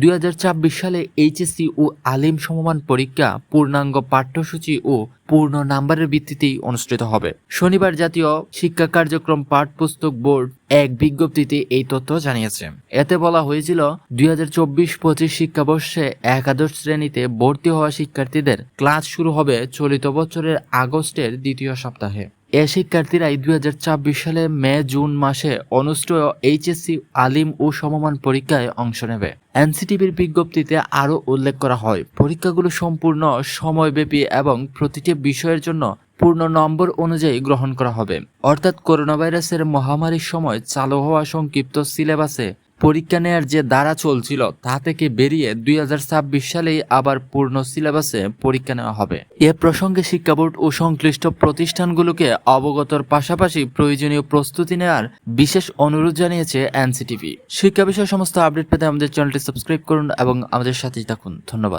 দুই হাজার ছাব্বিশ সালে এইচএসসি ও আলিম সমমান পরীক্ষা, পূর্ণাঙ্গ পাঠ্যসূচি ও পূর্ণ নাম্বারের ভিত্তিতেই অনুষ্ঠিত হবে। শনিবার জাতীয় শিক্ষা কার্যক্রম পাঠ্যপুস্তক বোর্ড এক বিজ্ঞপ্তিতে এই তথ্য জানিয়েছে। এতে বলা হয়েছিল, দুই হাজার চব্বিশ পঁচিশ শিক্ষাবর্ষে একাদশ শ্রেণীতে ভর্তি হওয়া শিক্ষার্থীদের ক্লাস শুরু হবে চলিত বছরের আগস্টের দ্বিতীয় সপ্তাহে। এ শিক্ষার্থীরাই দুই সালে মে, জুন মাসে অনুষ্ঠেয় এইচএসসি আলিম ও সমমান পরীক্ষায় অংশ নেবে। এনসিটিভির বিজ্ঞপ্তিতে আরও উল্লেখ করা হয়, পরীক্ষাগুলো সম্পূর্ণ সময়ব্যাপী এবং প্রতিটি বিষয়ের জন্য পূর্ণ নম্বর অনুযায়ী গ্রহণ করা হবে। অর্থাৎ করোনা ভাইরাসের মহামারীর সময় চালু হওয়া সংক্ষিপ্ত সিলেবাসে পরীক্ষা নেয়ার যে ধারা চলছিল, তা থেকে বেরিয়ে দুই হাজার ছাব্বিশ সালেই আবার পূর্ণ সিলেবাসে পরীক্ষা নেওয়া হবে। এ প্রসঙ্গে শিক্ষা বোর্ড ও সংশ্লিষ্ট প্রতিষ্ঠানগুলোকে অবগতর পাশাপাশি প্রয়োজনীয় প্রস্তুতি নেওয়ার বিশেষ অনুরোধ জানিয়েছে এনসিটিভি। শিক্ষা বিষয়ে সমস্ত আপডেট পেতে আমাদের চ্যানেলটি সাবস্ক্রাইব করুন এবং আমাদের সাথেই থাকুন। ধন্যবাদ।